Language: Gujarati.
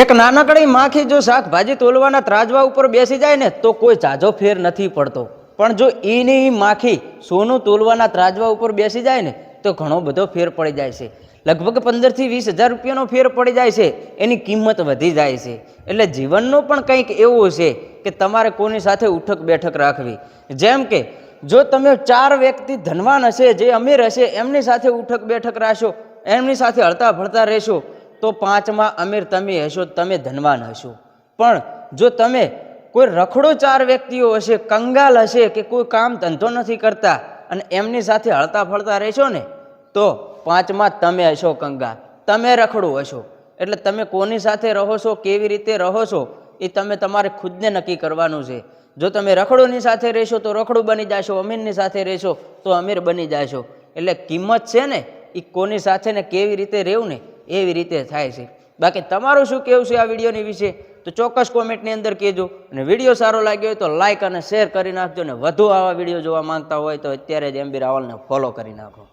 એક નાનકડી માખી જો શાકભાજી તોલવાના ત્રાજવા ઉપર બેસી જાય ને, તો કોઈ ઝાઝો ફેર નથી પડતો. પણ જો એની માખી સોનું તોલવાના ત્રાજવા ઉપર બેસી જાય ને, તો ઘણો બધો ફેર પડી જાય છે. લગભગ પંદરથી વીસ હજાર રૂપિયાનો ફેર પડી જાય છે. એની કિંમત વધી જાય છે. એટલે જીવનનું પણ કંઈક એવું છે કે તમારે કોની સાથે ઉઠક બેઠક રાખવી. જેમ કે, જો તમે ચાર વ્યક્તિ ધનવાન હશે, જે અમીર હશે, એમની સાથે ઉઠક બેઠક રાખશો, એમની સાથે હળતા ભળતા રહેશો તો પાંચમાં, અમીર, તમે હશો, તમે ધનવાન હશો. પણ જો તમે કોઈ રખડો ચાર વ્યક્તિઓ હશે, કંગાલ હશે કે કોઈ કામ ધંધો નથી કરતા અને એમની સાથે હળતા ફળતા રહેશો ને, તો પાંચમાં, તમે હશો કંગાલ, તમે રખડું હશો. એટલે તમે કોની સાથે રહો છો, કેવી રીતે રહો છો, એ તમે તમારે ખુદને નક્કી કરવાનું છે. જો તમે રખડોની સાથે રહેશો, તો રખડું બની જશો, અમીરની સાથે રહેશો, તો અમીર બની જશો. એટલે કિંમત છે ને એ કોની સાથે ને કેવી રીતે રહેવું ને એવી રીતે થાય છે. બાકી તમારું શું કહેવું છે આ વિડીયોની વિશે? તો ચોક્કસ કોમેન્ટની અંદર કહેજો. અને વીડિયો સારો લાગ્યો હોય તો લાઇક અને શેર કરી નાખજો. અને વધુ આવા વીડિયો જોવા માંગતા હોય તો અત્યારે જ એમબી રાવલને ફોલો કરી નાખો.